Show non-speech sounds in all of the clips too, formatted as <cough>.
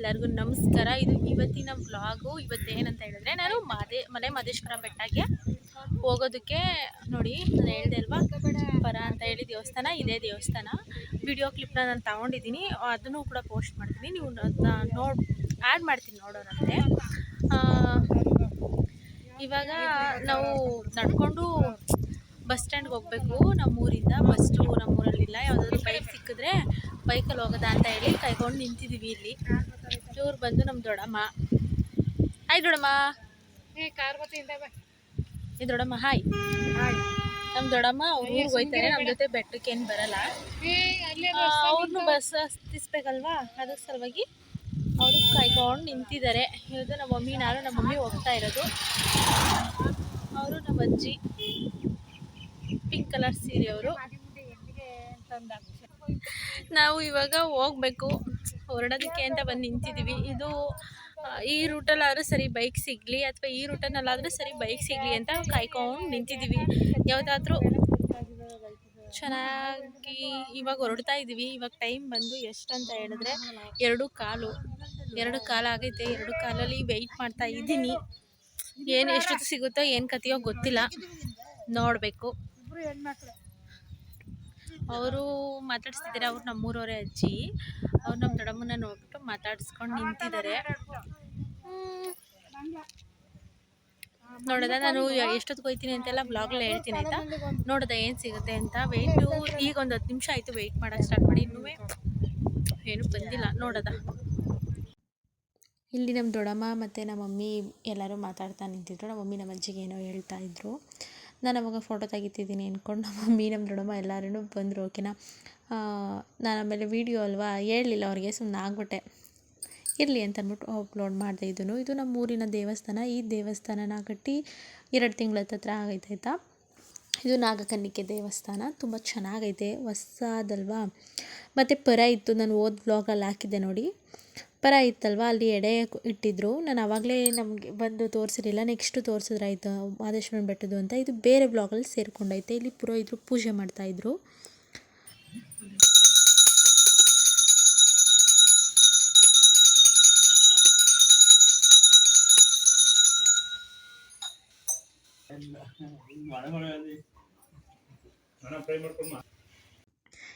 ಎಲ್ಲರಿಗೂ ನಮಸ್ಕಾರ. ಇದು ಇವತ್ತಿನ ವ್ಲಾಗು ಇವತ್ತೇನಂತ ಹೇಳಿದ್ರೆ ನಾನು ಮಾದೇ ಮಲೆ ಮಹದೇಶ್ವರ ಬೆಟ್ಟಕ್ಕೆ ಹೋಗೋದಕ್ಕೆ ನೋಡಿ ನಾನು ಹೇಳ್ದೆ ಅಲ್ವಾ? ಪರ ಅಂತ ಹೇಳಿ ದೇವಸ್ಥಾನ ಇದೇ ದೇವಸ್ಥಾನ. ವಿಡಿಯೋ ಕ್ಲಿಪ್ನ ನಾನು ತಗೊಂಡಿದ್ದೀನಿ. ಅದನ್ನು ಕೂಡ ಪೋಸ್ಟ್ ಮಾಡ್ತೀನಿ. ನೀವು ನೋಡ್ ನೋಡಿ ಆ್ಯಡ್ ಮಾಡ್ತೀನಿ ನೋಡೋರಂತೆ ಆ, ಇವಾಗ ನಾವು ನಡ್ಕೊಂಡು ಬಸ್ ಸ್ಟ್ಯಾಂಡ್ಗೆ ಹೋಗಬೇಕು. ನಮ್ಮೂರಿಂದ ಬಸ್ಸು ನಮ್ಮೂರಲ್ಲಿಲ್ಲ. ಯಾವುದಾದ್ರು ಬೈಕ್ ಸಿಕ್ಕಿದ್ರೆ ಬೈಕಲ್ಲಿ ಹೋಗೋದಾ ಅಂತ ಹೇಳಿ ಕೈಕೊಂಡು ನಿಂತಿದ್ದೀವಿ ಇಲ್ಲಿ. ಇವ್ರು ಬಂದು ನಮ್ಮ ದೊಡ್ಡಮ್ಮ. ಹಾಯ್ ದೊಡ್ಡಮ್ಮ. ಈ ದೊಡ್ಡಮ್ಮ ಹಾಯ್ ನಮ್ಮ ದೊಡ್ಡಮ್ಮ ಊರಿಗೆ ಹೋಯ್ತಾರೆ. ನಮ್ಮ ಜೊತೆ ಬೆಟ್ಟಕ್ಕೆ ಏನು ಬರಲ್ಲ. ಅವ್ರನ್ನೂ ಬಸ್ ಹತ್ತಿಸ್ಬೇಕಲ್ವಾ? ಅದ್ರ ಸಲುವಾಗಿ ಅವರು ಕಾಯ್ಕೊಂಡು ನಿಂತಿದ್ದಾರೆ. ಇವತ್ತು ನಮ್ಮ ಮಮ್ಮಿ ನಾನು ನಮ್ಮ ಮಮ್ಮಿ ಹೋಗ್ತಾ ಇರೋದು. ಅವರು ನಮ್ಮ ಅಜ್ಜಿ. ಪಿಂಕ್ ಕಲರ್ ಸೀರೆ ಅವರು. ನಾವು ಇವಾಗ ಹೋಗ್ಬೇಕು. ಹೊರಡೋದಕ್ಕೆ ಅಂತ ಬಂದು ನಿಂತಿದ್ದೀವಿ. ಇದು ಈ ರೂಟಲ್ಲಾದರೂ ಸರಿ ಬೈಕ್ ಸಿಗಲಿ ಅಥವಾ ಈ ರೂಟನಲ್ಲಾದರೂ ಸರಿ ಬೈಕ್ ಸಿಗಲಿ ಅಂತ ಕಾಯ್ಕೊಂಡು ನಿಂತಿದ್ದೀವಿ. ಯಾವುದಾದ್ರೂ ಚೆನ್ನಾಗಿ ಇವಾಗ ಹೊರಡ್ತಾ ಇದ್ದೀವಿ. ಇವಾಗ ಟೈಮ್ ಬಂದು ಎಷ್ಟು ಅಂತ ಹೇಳಿದ್ರೆ ಎರಡು ಕಾಲು. ಎರಡು ಕಾಲು ಆಗೈತೆ. ಎರಡು ಕಾಲಲ್ಲಿ ವೆಯ್ಟ್ ಮಾಡ್ತಾ ಇದ್ದೀನಿ. ಏನು ಎಷ್ಟೊತ್ತು ಸಿಗುತ್ತೋ, ಏನು ಕತಿಯೋ ಗೊತ್ತಿಲ್ಲ. ನೋಡಬೇಕು. ಅವರು ಮಾತಾಡಿಸ್ತಿದ್ದಾರೆ ಅವ್ರು ನಮ್ಮೂರವರೇ ಅಜ್ಜಿ. ಅವ್ರು ನಮ್ಮ ದೊಡ್ಡಮ್ಮನ ನೋಡ್ಬಿಟ್ಟು ಮಾತಾಡಿಸ್ಕೊಂಡು ನಿಂತಿದ್ದಾರೆ. ನೋಡದ ನಾನು ಎಷ್ಟೊತ್ತಿಗೆ ಹೋಗ್ತೀನಿ ಅಂತೆಲ್ಲ ಬ್ಲಾಗಲ್ಲಿ ಹೇಳ್ತೀನಿ ಆಯ್ತಾ? ನೋಡೋದ ಏನು ಸಿಗುತ್ತೆ ಅಂತ? ವೆಯ್ಟು ಈಗ ಒಂದು ಹತ್ತು ನಿಮಿಷ ಆಯಿತು ವೆಯ್ಟ್ ಮಾಡೋಕ್ಕೆ ಸ್ಟಾರ್ಟ್ ಮಾಡಿ. ಇನ್ನೂ ಏನು ಬಂದಿಲ್ಲ. ನೋಡೋದ? ಇಲ್ಲಿ ನಮ್ಮ ದೊಡ್ಡಮ್ಮ ಮತ್ತು ನಮ್ಮ ಮಮ್ಮಿ ಎಲ್ಲರೂ ಮಾತಾಡ್ತಾ ನಿಂತಿದ್ರು. ನಮ್ಮ ಮಮ್ಮಿ ನಮ್ಮ ಅಜ್ಜಿಗೆ ಏನೋ ಹೇಳ್ತಾ ಇದ್ರು. ನಾನು ಅವಾಗ ಫೋಟೋ ತೆಗಿತಿದ್ದೀನಿ ಅಂದ್ಕೊಂಡು ನಮ್ಮ <laughs> ಮಮ್ಮಿ ನಮ್ಮ ದೊಡ್ಡಮ್ಮ ಎಲ್ಲರೂ ಬಂದರು ಓಕೆನಾ ನಾನು ಆಮೇಲೆ ವೀಡಿಯೋ ಅಲ್ವಾ? ಹೇಳಲಿಲ್ಲ ಅವ್ರಿಗೆ ಸುಮ್ಮನೆ ಆಗ್ಬಿಟ್ಟೆ. ಇರಲಿ ಅಂತ ಅಂದ್ಬಿಟ್ಟು ಅಪ್ಲೋಡ್ ಮಾಡಿದೆ ಇದನ್ನು. ಇದು ನಮ್ಮ ಊರಿನ ದೇವಸ್ಥಾನ. ಈ ದೇವಸ್ಥಾನನ ಕಟ್ಟಿ ಎರಡು ತಿಂಗಳ ಹತ್ರ ಆಗೈತೆ ಆಯಿತಾ ಇದು ನಾಗಕನ್ನಿಕೆ ದೇವಸ್ಥಾನ. ತುಂಬ ಚೆನ್ನಾಗೈತೆ. ಹೊಸದಲ್ವಾ? ಮತ್ತು ಪರ ಇತ್ತು. ನಾನು ಓದ್ ಬ್ಲಾಗಲ್ಲಿ ಹಾಕಿದ್ದೆ ನೋಡಿ. ಪರ ಇತ್ತಲ್ವ? ಅಲ್ಲಿ ಎಡೆ ಇಟ್ಟಿದ್ರು. ನಾನು ಆವಾಗಲೇ ನಮಗೆ ಬಂದು ತೋರಿಸಿರಲಿಲ್ಲ. ನೆಕ್ಸ್ಟು ತೋರಿಸಿದ್ರಾಯ್ತು ಮಾದೇಶ್ವರನ ಬೆಟ್ಟದ್ದು ಅಂತ. ಇದು ಬೇರೆ ಬ್ಲಾಗಲ್ಲಿ ಸೇರಿಕೊಂಡೈತೆ. ಇಲ್ಲಿ ಪುರೋಹಿತರು ಪೂಜೆ ಮಾಡ್ತಾಯಿದ್ರು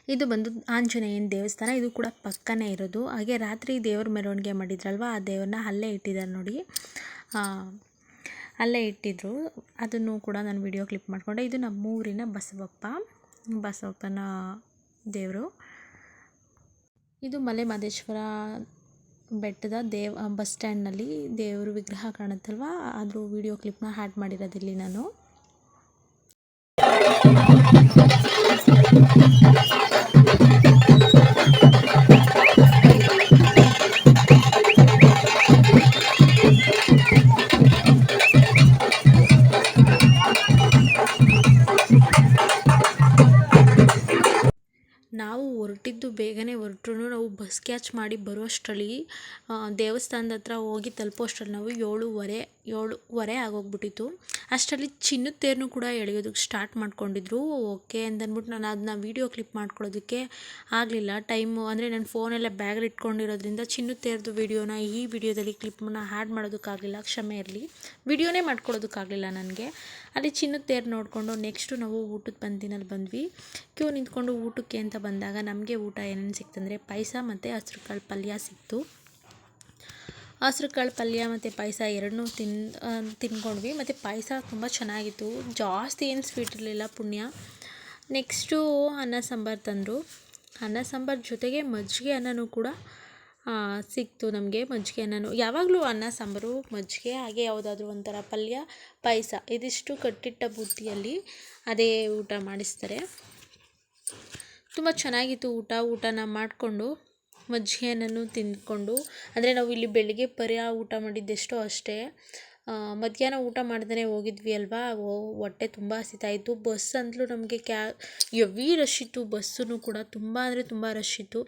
ಇದು ಬಂದು ಆಂಜನೇಯನ ದೇವಸ್ಥಾನ, ಇದು ಕೂಡ ಪಕ್ಕನೇ ಇರೋದು. ಹಾಗೆ ರಾತ್ರಿ ದೇವರ ಮೆರವಣಿಗೆ ಮಾಡಿದ್ರಲ್ವ, ಆ ದೇವ್ರನ್ನ ಅಲ್ಲೇ ಇಟ್ಟಿದ್ದಾರೆ ನೋಡಿ. ಅಲ್ಲೇ ಇಟ್ಟಿದ್ರು. ಅದನ್ನು ಕೂಡ ನಾನು ವಿಡಿಯೋ ಕ್ಲಿಪ್ ಮಾಡಿಕೊಂಡೆ. ಇದು ನಮ್ಮೂರಿನ ಬಸವಪ್ಪ, ಬಸವಪ್ಪನ ದೇವರು. ಇದು ಮಲೆ ಮಹದೇಶ್ವರ ಬೆಟ್ಟದ ದೇವ್ ಬಸ್ ಸ್ಟ್ಯಾಂಡ್ನಲ್ಲಿ ದೇವರು ವಿಗ್ರಹ ಕಾಣುತ್ತಲ್ವ? ಅದ್ರ ವಿಡಿಯೋ ಕ್ಲಿಪ್ನ ಹ್ಯಾಡ್ ಮಾಡಿರೋದಿಲ್ಲಿ ನಾನು. ಕ್ಯಾಚ್ ಮಾಡಿ ಬರುವಷ್ಟರಲ್ಲಿ ಆ, ದೇವಸ್ಥಾನದ ಹತ್ರ ಹೋಗಿ ತಲುಪೋಷ್ಟರಲ್ಲಿ ನಾವು ಏಳುವರೆ ಏಳುವರೆ ಆಗೋಗ್ಬಿಟ್ಟಿತ್ತು. ಅಷ್ಟರಲ್ಲಿ ಚಿನ್ನದ ತೇರನ್ನು ಕೂಡ ಎಳೆಯೋದಕ್ಕೆ ಸ್ಟಾರ್ಟ್ ಮಾಡ್ಕೊಂಡಿದ್ರು. ಓಕೆ ಅಂತಂದ್ಬಿಟ್ಟು ನಾನು ಅದನ್ನ ವೀಡಿಯೋ ಕ್ಲಿಪ್ ಮಾಡ್ಕೊಳ್ಳೋದಕ್ಕೆ ಆಗಲಿಲ್ಲ. ಟೈಮು ಅಂದರೆ ನನ್ನ ಫೋನೆಲ್ಲ ಬ್ಯಾಗಲ್ಲಿ ಇಟ್ಕೊಂಡಿರೋದ್ರಿಂದ ಚಿನ್ನದ ತೇರ್ದು ವೀಡಿಯೋನ ಈ ವಿಡಿಯೋದಲ್ಲಿ ಕ್ಲಿಪ್ನ ಆ್ಯಡ್ ಮಾಡೋದಕ್ಕಾಗಲಿಲ್ಲ ಕ್ಷಮೆ ಇರಲಿ. ವಿಡಿಯೋನೇ ಮಾಡ್ಕೊಳ್ಳೋದಕ್ಕಾಗಲಿಲ್ಲ ನನಗೆ. ಅಲ್ಲಿ ಚಿನ್ನದ ತೇರು ನೋಡಿಕೊಂಡು ನೆಕ್ಸ್ಟು ನಾವು ಊಟದ ಬಂದಿನಲ್ಲಿ ಬಂದ್ವಿ. ಕ್ಯೂ ನಿಂತ್ಕೊಂಡು ಊಟಕ್ಕೆ ಅಂತ ಬಂದಾಗ ನಮಗೆ ಊಟ ಏನೇನು ಸಿಕ್ತಂದರೆ ಪಾಯಸ ಮತ್ತು ಹಸ್ರು ಕಾಳು ಪಲ್ಯ ಸಿಕ್ತು. ಹಸ್ರು ಕಾಳು ಪಲ್ಯ ಮತ್ತು ಪಾಯಸ ಎರಡನ್ನೂ ತಿನ್ ತಿನ್ಕೊಂಡ್ವಿ. ಮತ್ತು ಪಾಯಸ ತುಂಬ ಚೆನ್ನಾಗಿತ್ತು. ಜಾಸ್ತಿ ಏನು ಸ್ವೀಟ್ ಇರಲಿಲ್ಲ ಪುಣ್ಯ. ನೆಕ್ಸ್ಟು ಅನ್ನ ಸಾಂಬಾರು ತಂದರು. ಅನ್ನ ಸಾಂಬಾರು ಜೊತೆಗೆ ಮಜ್ಜಿಗೆ ಅನ್ನನೂ ಕೂಡ ಸಿಕ್ತು ನಮಗೆ ಮಜ್ಜಿಗೆ ಅನ್ನನೂ. ಯಾವಾಗಲೂ ಅನ್ನ ಸಾಂಬಾರು, ಮಜ್ಜಿಗೆ, ಹಾಗೆ ಯಾವುದಾದ್ರೂ ಒಂಥರ ಪಲ್ಯ, ಪಾಯಸ, ಇದಿಷ್ಟು ಕಟ್ಟಿಟ್ಟ ಬುತ್ತಿಯಲ್ಲಿ ಅದೇ ಊಟ ಮಾಡಿಸ್ತಾರೆ. ತುಂಬ ಚೆನ್ನಾಗಿತ್ತು ಊಟ. ಊಟನ ಮಾಡಿಕೊಂಡು ಮಜ್ಜಿಗೆಯನ್ನು ತಿಂದ್ಕೊಂಡು, ಅಂದರೆ ನಾವು ಇಲ್ಲಿ ಬೆಳಿಗ್ಗೆ ಪರ್ಯ ಊಟ ಮಾಡಿದ್ದೆಷ್ಟೋ ಅಷ್ಟೇ. ಮಧ್ಯಾಹ್ನ ಊಟ ಮಾಡ್ದೇ ಹೋಗಿದ್ವಿ ಅಲ್ವಾ? ಹೊಟ್ಟೆ ತುಂಬ ಹಸಿತಾಯಿತ್ತು ಬಸ್ ಅಂತಲೂ ನಮಗೆ ಕ್ಯಾ ಎವಿ ರಶ್ ಇತ್ತು. ಬಸ್ಸೂ ಕೂಡ ತುಂಬ ಅಂದರೆ ತುಂಬ ರಶ್ ಇತ್ತು.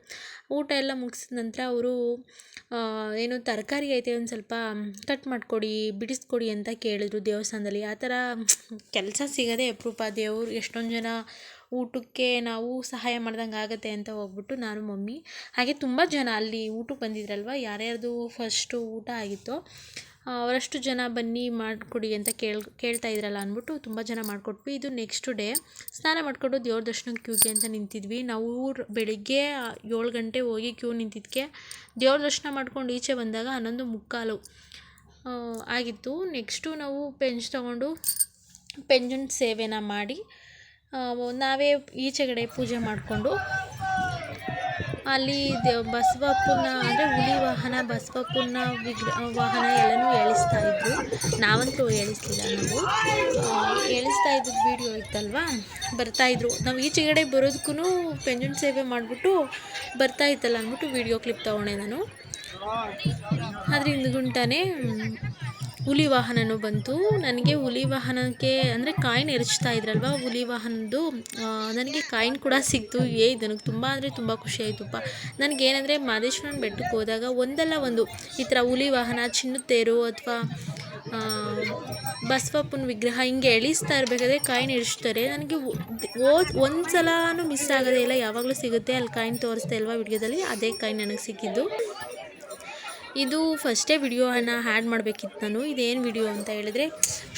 ಊಟ ಎಲ್ಲ ಮುಗಿಸಿದ ನಂತರ ಅವರು ಏನು ತರಕಾರಿ ಐತೆ ಒಂದು ಸ್ವಲ್ಪ ಕಟ್ ಮಾಡಿಕೊಡಿ, ಬಿಡಿಸ್ಕೊಡಿ ಅಂತ ಕೇಳಿದ್ರು ದೇವಸ್ಥಾನದಲ್ಲಿ. ಆ ಥರ ಕೆಲಸ ಸಿಗೋದೇ ಅಪರೂಪ ದೇವ್ರು ಎಷ್ಟೊಂದು ಜನ ಊಟಕ್ಕೆ ನಾವು ಸಹಾಯ ಮಾಡ್ದಂಗೆ ಆಗುತ್ತೆ ಅಂತ ಹೋಗ್ಬಿಟ್ಟು ನಾನು, ಮಮ್ಮಿ. ಹಾಗೆ ತುಂಬ ಜನ ಅಲ್ಲಿ ಊಟಕ್ಕೆ ಬಂದಿದ್ರಲ್ವ? ಯಾರ್ಯಾರ್ದು ಫಸ್ಟು ಊಟ ಆಗಿತ್ತೋ ಅವರಷ್ಟು ಜನ ಬನ್ನಿ ಮಾಡಿಕೊಡಿ ಅಂತ ಕೇಳ್, ಕೇಳ್ತಾ ಇದ್ರಲ್ಲ ಅಂದ್ಬಿಟ್ಟು ತುಂಬ ಜನ ಮಾಡಿಕೊಟ್ವಿ. ಇದು ನೆಕ್ಸ್ಟ್ ಡೇ ಸ್ನಾನ ಮಾಡಿಕೊಂಡು ದೇವ್ರ ದರ್ಶನ ಕ್ಯೂಗೆ ಅಂತ ನಿಂತಿದ್ವಿ. ನಾವು ಬೆಳಿಗ್ಗೆ ಏಳು ಗಂಟೆ ಹೋಗಿ ಕ್ಯೂ ನಿಂತಿದ್ದಕ್ಕೆ ದೇವ್ರ ದರ್ಶನ ಮಾಡ್ಕೊಂಡು ಈಚೆ ಬಂದಾಗ ಹನ್ನೊಂದು ಮುಕ್ಕಾಲು ಆಗಿತ್ತು. ನೆಕ್ಸ್ಟು ನಾವು ಪೆಂಚ್ ತಗೊಂಡು ಪೆಂಜನ್ ಸೇವೆನ ಮಾಡಿ ನಾವೇ ಈಚೆಗಡೆ ಪೂಜೆ ಮಾಡಿಕೊಂಡು ಅಲ್ಲಿ ದೇವ್ ಬಸವಪ್ಪನ, ಅಂದರೆ ಹುಲಿ ವಾಹನ, ಬಸವಪ್ಪನ ವಿಗ್ರ, ವಾಹನ ಎಲ್ಲನೂ ಎಳಿಸ್ತಾ ಇದ್ವಿ ನಾವಂತೂ ಎಳಿಸ್ಲಿಲ್ಲ ನಾವು. ಎಳಿಸ್ತಾ ಇದ್ದಿದ್ದು ವೀಡಿಯೋ ಇತ್ತಲ್ವಾ? ಬರ್ತಾಯಿದ್ರು ನಾವು ಈಚೆಗಡೆ ಬರೋದಕ್ಕೂ ಪೆಂಜನ್ ಸೇವೆ ಮಾಡಿಬಿಟ್ಟು ಬರ್ತಾ ಇತ್ತಲ್ಲ ಅಂದ್ಬಿಟ್ಟು ವಿಡಿಯೋ ಕ್ಲಿಪ್ ತೊಗೊಂಡೆ ನಾನು. ಆದರೆ ಹಿಂದ್ಗುಂಟಾನೆ ಹುಲಿ ವಾಹನನೂ ಬಂತು. ನನಗೆ ಹುಲಿ ವಾಹನಕ್ಕೆ ಅಂದರೆ ಕಾಯಿನ್ ಎರಚ್ತಾ ಇದ್ರಲ್ವ? ಹುಲಿ ವಾಹನದ್ದು ನನಗೆ ಕಾಯಿನ್ ಕೂಡ ಸಿಕ್ತು. ಏ ನನಗೆ ತುಂಬ ಅಂದರೆ ತುಂಬ ಖುಷಿ ಆಯಿತುಪ್ಪ. ನನಗೇನಂದರೆ ಮಾದೇಶ್ವರನ ಬೆಟ್ಟಕ್ಕೆ ಹೋದಾಗ ಒಂದಲ್ಲ ಒಂದು ಈ ಥರ ಹುಲಿ ವಾಹನ ಚಿನ್ನುತ್ತೇರು ತೇರು ಅಥವಾ ಬಸವಪ್ಪನ ವಿಗ್ರಹ ಹಿಂಗೆ ಎಳಿಸ್ತಾ ಇರಬೇಕಾದ್ರೆ ಕಾಯಿನ್ ಎಳಿಸ್ತಾರೆ ನನಗೆ ಓದ್ ಒಂದು ಸಲನೂ ಮಿಸ್ ಆಗೋದೇ ಇಲ್ಲ. ಯಾವಾಗಲೂ ಸಿಗುತ್ತೆ. ಅಲ್ಲಿ ಕಾಯಿನ್ ತೋರಿಸ್ತಾ ಇಲ್ವಾ ವಿಡಿಯೋದಲ್ಲಿ? ಅದೇ ಕಾಯಿನ್ ನನಗೆ ಸಿಕ್ಕಿದ್ದು. ಇದು ಫಸ್ಟೇ ವಿಡಿಯೋನ ಹ್ಯಾಡ್ ಮಾಡಬೇಕಿತ್ತು ನಾನು. ಇದೇನು ವಿಡಿಯೋ ಅಂತ ಹೇಳಿದ್ರೆ,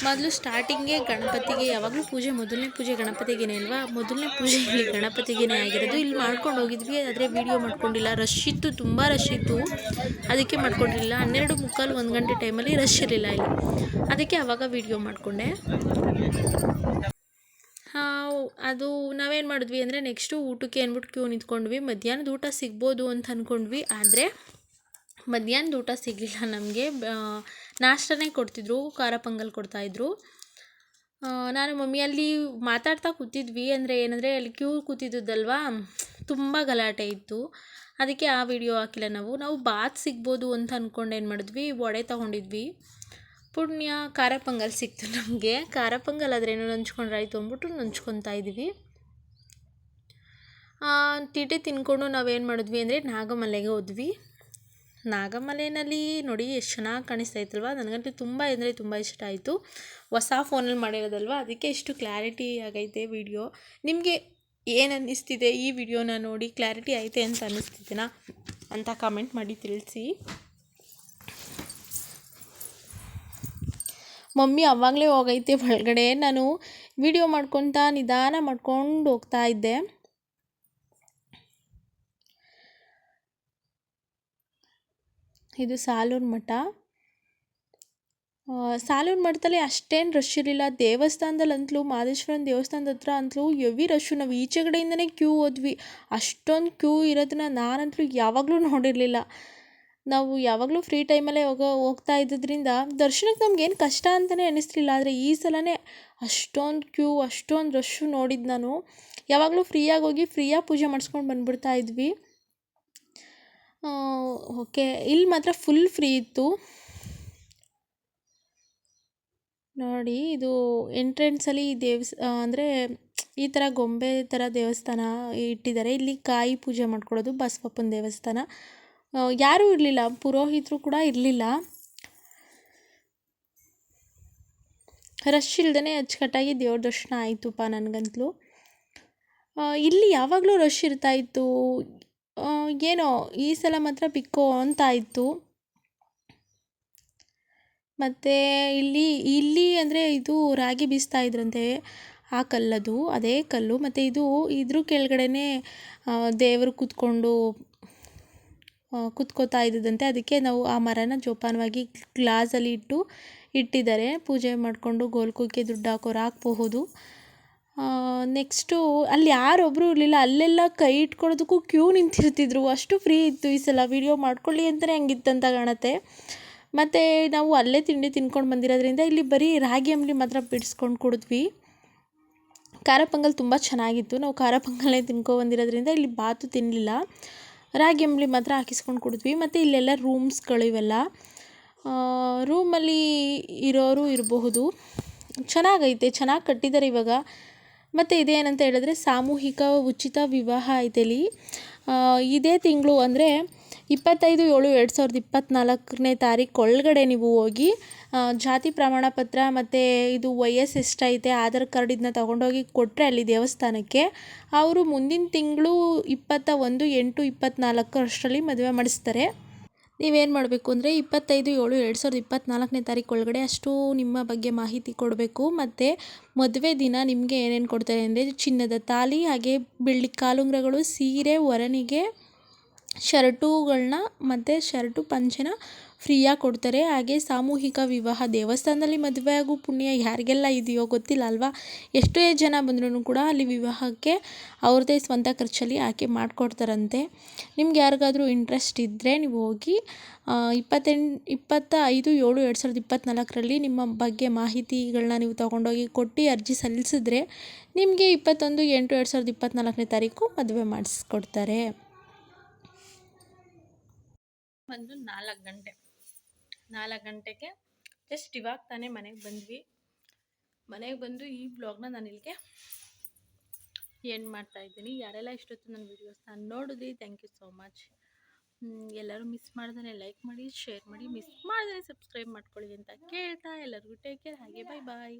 ಮೊದಲು ಸ್ಟಾರ್ಟಿಂಗೇ ಗಣಪತಿಗೆ, ಯಾವಾಗಲೂ ಪೂಜೆ, ಮೊದಲನೇ ಪೂಜೆ ಗಣಪತಿಗೇನೆ ಅಲ್ವಾ? ಮೊದಲನೇ ಪೂಜೆ ಇಲ್ಲಿ ಗಣಪತಿಗೇನೆ ಆಗಿರೋದು. ಇಲ್ಲಿ ಮಾಡ್ಕೊಂಡು ಹೋಗಿದ್ವಿ, ಆದರೆ ವಿಡಿಯೋ ಮಾಡ್ಕೊಂಡಿಲ್ಲ. ರಶ್ ಇತ್ತು, ತುಂಬ ರಶ್ ಇತ್ತು. ಅದಕ್ಕೆ ಮಾಡ್ಕೊಂಡಿರಲಿಲ್ಲ. ಹನ್ನೆರಡು ಮುಕ್ಕಾಲು ಒಂದು ಗಂಟೆ ಟೈಮಲ್ಲಿ ರಶ್ ಇರಲಿಲ್ಲ ಇಲ್ಲಿ. ಅದಕ್ಕೆ ಆವಾಗ ವಿಡಿಯೋ ಮಾಡಿಕೊಂಡೆ. ಅದು ನಾವೇನು ಮಾಡಿದ್ವಿ ಅಂದರೆ ನೆಕ್ಸ್ಟು ಊಟಕ್ಕೆ ಅಂದ್ಬಿಟ್ಟು ಕ್ಯೂ ನಿಂತ್ಕೊಂಡ್ವಿ. ಮಧ್ಯಾಹ್ನದ ಊಟ ಸಿಗ್ಬೋದು ಅಂತ ಅಂದ್ಕೊಂಡ್ವಿ ಆದರೆ ಮಧ್ಯಾಹ್ನದ ಊಟ ಸಿಗಲಿಲ್ಲ ನಮಗೆ. ನಾಷ್ಟನೇ ಕೊಡ್ತಿದ್ರು, ಖಾರ ಪೊಂಗಲ್ ಕೊಡ್ತಾಯಿದ್ರು ನಾನು ಮಮ್ಮಿ ಅಲ್ಲಿ ಮಾತಾಡ್ತಾ ಕೂತಿದ್ವಿ ಅಂದರೆ ಏನಂದರೆ ಅಲ್ಲಿ ಕ್ಯೂ ಕೂತಿದ್ದಲ್ವಾ ತುಂಬ ಗಲಾಟೆ ಇತ್ತು. ಅದಕ್ಕೆ ಆ ವಿಡಿಯೋ ಹಾಕಿಲ್ಲ ನಾವು. ನಾವು ಬಾತ್ ಸಿಗ್ಬೋದು ಅಂತ ಅಂದ್ಕೊಂಡು ಏನು ಮಾಡಿದ್ವಿ? ವಡೆ ತೊಗೊಂಡಿದ್ವಿ. ಪುಣ್ಯ ಖಾರ ಪೊಂಗಲ್ ಸಿಕ್ತು ನಮಗೆ. ಖಾರ ಪೊಂಗಲ್ ಆದ್ರೇನು ನಂಚ್ಕೊಂಡ್ರೆ ಆಯಿತು ಅಂದ್ಬಿಟ್ಟು ನಂಚ್ಕೊತಾ ಇದ್ವಿ ತಿಂಡಿ ತಿನ್ಕೊಂಡು ನಾವೇನು ಮಾಡಿದ್ವಿ ಅಂದರೆ ನಾಗಮಲೆಗೆ ಹೋದ್ವಿ. ನಾಗಮಲೆಯಲ್ಲಿ ನೋಡಿ ಎಷ್ಟು ಚೆನ್ನಾಗಿ ಕಾಣಿಸ್ತಾ ಇತ್ತಲ್ವ ನನಗಂತೂ ತುಂಬ ಅಂದರೆ ತುಂಬ ಇಷ್ಟ ಆಯಿತು. ಹೊಸ ಫೋನಲ್ಲಿ ಮಾಡಿರೋದಲ್ವ? ಅದಕ್ಕೆ ಇಷ್ಟು ಕ್ಲಾರಿಟಿ ಆಗೈತೆ ವಿಡಿಯೋ ನಿಮಗೆ ಏನು ಅನ್ನಿಸ್ತಿದೆ ಈ ವಿಡಿಯೋನ ನೋಡಿ? ಕ್ಲಾರಿಟಿ ಐತೆ ಅಂತ ಅನ್ನಿಸ್ತಿದ್ದೀನಾ ಅಂತ ಕಮೆಂಟ್ ಮಾಡಿ ತಿಳಿಸಿ. ಮಮ್ಮಿ ಅವಾಗಲೇ ಹೋಗೈತೆ ಒಳಗಡೆ. ನಾನು ವಿಡಿಯೋ ಮಾಡ್ಕೊತ ನಿಧಾನ ಮಾಡ್ಕೊಂಡು ಹೋಗ್ತಾ ಇದ್ದೆ. ಇದು ಸಾಲೂರು ಮಠ. ಸಾಲೂರು ಮಠದಲ್ಲಿ ಅಷ್ಟೇನು ರಶ್ ಇರಲಿಲ್ಲ. ದೇವಸ್ಥಾನದಲ್ಲಿ ಅಂತಲೂ ಮಾದೇಶ್ವರನ ದೇವಸ್ಥಾನದ ಹತ್ರ ಅಂತಲೂ ಎವಿ ರಶ್ಶು ನಾವು ಈಚೆ ಕಡೆಯಿಂದನೇ ಕ್ಯೂ ಹೋದ್ವಿ. ಅಷ್ಟೊಂದು ಕ್ಯೂ ಇರೋದನ್ನ ನಾನಂತಲೂ ಯಾವಾಗಲೂ ನೋಡಿರಲಿಲ್ಲ. ನಾವು ಯಾವಾಗಲೂ ಫ್ರೀ ಟೈಮಲ್ಲೇ ಹೋಗೋ, ಹೋಗ್ತಾ ಇದ್ದಿದ್ದರಿಂದ ದರ್ಶನಕ್ಕೆ ನಮ್ಗೇನು ಕಷ್ಟ ಅಂತಲೇ ಅನ್ನಿಸ್ಲಿಲ್ಲ ಆದರೆ ಈ ಸಲನೇ ಅಷ್ಟೊಂದು ಕ್ಯೂ ಅಷ್ಟೊಂದು ರಶ್ಶು ನೋಡಿದ್ದು ನಾನು. ಯಾವಾಗಲೂ ಫ್ರೀಯಾಗಿ ಹೋಗಿ ಫ್ರೀಯಾಗಿ ಪೂಜೆ ಮಾಡಿಸ್ಕೊಂಡು ಬಂದುಬಿಡ್ತಾ ಇದ್ವಿ. ಓಕೆ. ಇಲ್ಲಿ ಮಾತ್ರ ಫುಲ್ ಫ್ರೀ ಇತ್ತು. ನೋಡಿ ಇದು ಎಂಟ್ರೆನ್ಸಲ್ಲಿ ದೇವಸ್ ಅಂದರೆ ಈ ಥರ ಗೊಂಬೆ ಥರ ದೇವಸ್ಥಾನ ಇಟ್ಟಿದ್ದಾರೆ. ಇಲ್ಲಿ ಕಾಯಿ ಪೂಜೆ ಮಾಡ್ಕೊಳ್ಳೋದು ಬಸವಪ್ಪನ ದೇವಸ್ಥಾನ. ಯಾರೂ ಇರಲಿಲ್ಲ ಪುರೋಹಿತರು ಕೂಡ ಇರಲಿಲ್ಲ. ರಶ್ ಇಲ್ದೇ ಅಚ್ಚುಕಟ್ಟಾಗಿ ದೇವ್ರ ದರ್ಶನ ಆಯಿತುಪ್ಪ ನನಗಂತಲೂ. ಇಲ್ಲಿ ಯಾವಾಗಲೂ ರಶ್ ಇರ್ತಾ ಇತ್ತು. ಆ, ಏನೋ, ಈ ಸಲ ಮಾತ್ರ ಬಿಕ್ಕೋ ಅಂತ ಇತ್ತು. ಮತ್ತು ಇಲ್ಲಿ ಇಲ್ಲಿ ಅಂದರೆ ಇದು ರಾಗಿ ಬೀಸ್ತಾ ಇದ್ರಂತೆ, ಆ ಕಲ್ಲದು, ಅದೇ ಕಲ್ಲು. ಮತ್ತು ಇದು, ಇದ್ರ ಕೆಳಗಡೆನೇ ದೇವರು ಕೂತ್ಕೊಂಡು ಕೂತ್ಕೋತಾ ಇದ್ದದಂತೆ ಅದಕ್ಕೆ ನಾವು ಆ ಮರನ ಜೋಪಾನವಾಗಿ ಗ್ಲಾಸಲ್ಲಿ ಇಟ್ಟು, ಇಟ್ಟಿದ್ದಾರೆ. ಪೂಜೆ ಮಾಡಿಕೊಂಡು ಗೋಲ್ಕುಕ್ಕೆ ದುಡ್ಡು ಹಾಕೋರು ಹಾಕ್ಬಹುದು. ನೆಕ್ಸ್ಟು ಅಲ್ಲಿ ಯಾರೊಬ್ಬರು ಇರಲಿಲ್ಲ, ಅಲ್ಲೆಲ್ಲ ಕೈ ಇಟ್ಕೊಳ್ಳೋದಕ್ಕೂ ಕ್ಯೂ ನಿಂತಿರ್ತಿದ್ರು. ಅಷ್ಟು ಫ್ರೀ ಇತ್ತು ಈ ಸಲ. ವೀಡಿಯೋ ಮಾಡ್ಕೊಳ್ಳಿ ಅಂತಲೇ ಹಂಗಿತ್ತಂತ ಕಾಣುತ್ತೆ. ಮತ್ತು ನಾವು ಅಲ್ಲೇ ತಿಂಡಿ ತಿನ್ಕೊಂಡು ಬಂದಿರೋದ್ರಿಂದ ಇಲ್ಲಿ ಬರೀ ರಾಗಿ ಅಂಬಲಿ ಮಾತ್ರ ಬಿಡಿಸ್ಕೊಂಡು ಕುಡಿದ್ವಿ. ಖಾರ ಪೊಂಗಲ್ ತುಂಬ ಚೆನ್ನಾಗಿತ್ತು. ನಾವು ಖಾರ ಪೊಂಗಲ್ನೇ ತಿನ್ಕೊ ಬಂದಿರೋದ್ರಿಂದ ಇಲ್ಲಿ ಬಾತು ತಿನ್ನಲಿಲ್ಲ ರಾಗಿ ಅಂಬಲಿ ಮಾತ್ರ ಹಾಕಿಸ್ಕೊಂಡು ಕುಡಿದ್ವಿ. ಮತ್ತು ಇಲ್ಲೆಲ್ಲ ರೂಮ್ಸ್ಗಳು ಇವೆಲ್ಲ ರೂಮಲ್ಲಿ ಇರೋರು ಇರಬಹುದು. ಚೆನ್ನಾಗೈತೆ, ಚೆನ್ನಾಗಿ ಕಟ್ಟಿದ್ದಾರೆ ಇವಾಗ. ಮತ್ತು ಇದೇನಂತ ಹೇಳಿದ್ರೆ ಸಾಮೂಹಿಕ ಉಚಿತ ವಿವಾಹ ಐತೆಲಿ ಇದೇ ತಿಂಗಳು ಅಂದರೆ ಇಪ್ಪತ್ತೈದು ಏಳು ಎರಡು ಸಾವಿರದ ಇಪ್ಪತ್ತ್ನಾಲ್ಕನೇ ತಾರೀಕು ಒಳಗಡೆ ನೀವು ಹೋಗಿ ಜಾತಿ ಪ್ರಮಾಣ ಪತ್ರ ಮತ್ತು ಇದು ವಯಸ್ಸು ಎಷ್ಟೈತೆ, ಆಧಾರ್ ಕಾರ್ಡ್ ಇದನ್ನ ತೊಗೊಂಡೋಗಿ ಕೊಟ್ಟರೆ ಅಲ್ಲಿ ದೇವಸ್ಥಾನಕ್ಕೆ, ಅವರು ಮುಂದಿನ ತಿಂಗಳು ಇಪ್ಪತ್ತ ಒಂದು ಎಂಟು ಇಪ್ಪತ್ತ್ನಾಲ್ಕು ಅಷ್ಟರಲ್ಲಿ ಮದುವೆ ಮಾಡಿಸ್ತಾರೆ. ನೀವೇನು ಮಾಡಬೇಕು ಅಂದರೆ ಇಪ್ಪತ್ತೈದು, ಏಳು, ಎರಡು ಸಾವಿರದ ಇಪ್ಪತ್ತ್ನಾಲ್ಕನೇ ತಾರೀಕು ಒಳಗಡೆ ಅಷ್ಟು ನಿಮ್ಮ ಬಗ್ಗೆ ಮಾಹಿತಿ ಕೊಡಬೇಕು. ಮತ್ತು ಮದುವೆ ದಿನ ನಿಮಗೆ ಏನೇನು ಕೊಡ್ತಾರೆ ಅಂದರೆ ಚಿನ್ನದ ತಾಲಿ ಹಾಗೆ ಬೆಳ್ಳಿ ಕಾಲುಂಗುರಗಳು, ಸೀರೆ ವರನಿಗೆ ಶರ್ಟುಗಳನ್ನ ಮತ್ತು ಶರ್ಟು, ಪಂಚೆನ ಫ್ರೀಯಾಗಿ ಕೊಡ್ತಾರೆ. ಹಾಗೆ ಸಾಮೂಹಿಕ ವಿವಾಹ ದೇವಸ್ಥಾನದಲ್ಲಿ ಮದುವೆ ಆಗೋ ಪುಣ್ಯ ಯಾರಿಗೆಲ್ಲ ಇದೆಯೋ ಗೊತ್ತಿಲ್ಲ ಅಲ್ವಾ? ಎಷ್ಟೇ ಜನ ಬಂದ್ರೂ ಕೂಡ ಅಲ್ಲಿ ವಿವಾಹಕ್ಕೆ ಅವ್ರದ್ದೇ ಸ್ವಂತ ಖರ್ಚಲ್ಲಿ ಆಕೆ ಮಾಡಿಕೊಡ್ತಾರಂತೆ. ನಿಮ್ಗೆ ಯಾರಿಗಾದರೂ ಇಂಟ್ರೆಸ್ಟ್ ಇದ್ದರೆ ನೀವು ಹೋಗಿ ಇಪ್ಪತ್ತೆಂಟು ಇಪ್ಪತ್ತ ಐದು ಏಳು ಎರಡು ಸಾವಿರದ ಇಪ್ಪತ್ತ್ನಾಲ್ಕರಲ್ಲಿ ನಿಮ್ಮ ಬಗ್ಗೆ ಮಾಹಿತಿಗಳನ್ನ ನೀವು ತೊಗೊಂಡೋಗಿ ಕೊಟ್ಟು ಅರ್ಜಿ ಸಲ್ಲಿಸಿದ್ರೆ ನಿಮಗೆ ಇಪ್ಪತ್ತೊಂದು ಎಂಟು ಎರಡು ಸಾವಿರದ ಇಪ್ಪತ್ತ್ನಾಲ್ಕನೇ ತಾರೀಕು ಮದುವೆ ಮಾಡಿಸ್ಕೊಡ್ತಾರೆ. ಒಂದು ನಾಲ್ಕು ಗಂಟೆ. ನಾಲ್ಕು ಗಂಟೆಗೆ ಜಸ್ಟ್ ಇವಾಗ ತಾನೇ ಮನೆಗೆ ಬಂದ್ವಿ. ಮನೆಗೆ ಬಂದು ಈ ಬ್ಲಾಗ್ನ ನಾನು ಇಲ್ಲಿಗೆ ಏನು ಮಾಡ್ತಾ ಇದ್ದೀನಿ. ಯಾರೆಲ್ಲ ಇಷ್ಟೊತ್ತು ನನ್ನ ವೀಡಿಯೋಸ್ನ ನೋಡಿದ್ರಿ ಥ್ಯಾಂಕ್ ಯು ಸೋ ಮಚ್ ಎಲ್ಲರೂ ಮಿಸ್ ಮಾಡ್ದೇ ಲೈಕ್ ಮಾಡಿ ಶೇರ್ ಮಾಡಿ ಮಿಸ್ ಮಾಡ್ದೇ ಸಬ್ಸ್ಕ್ರೈಬ್ ಮಾಡ್ಕೊಳ್ಳಿ ಅಂತ ಕೇಳ್ತಾ ಎಲ್ಲರಿಗೂ ಟೇಕ್ ಕೇರ್ ಹಾಗೆ ಬಾಯ್ ಬಾಯ್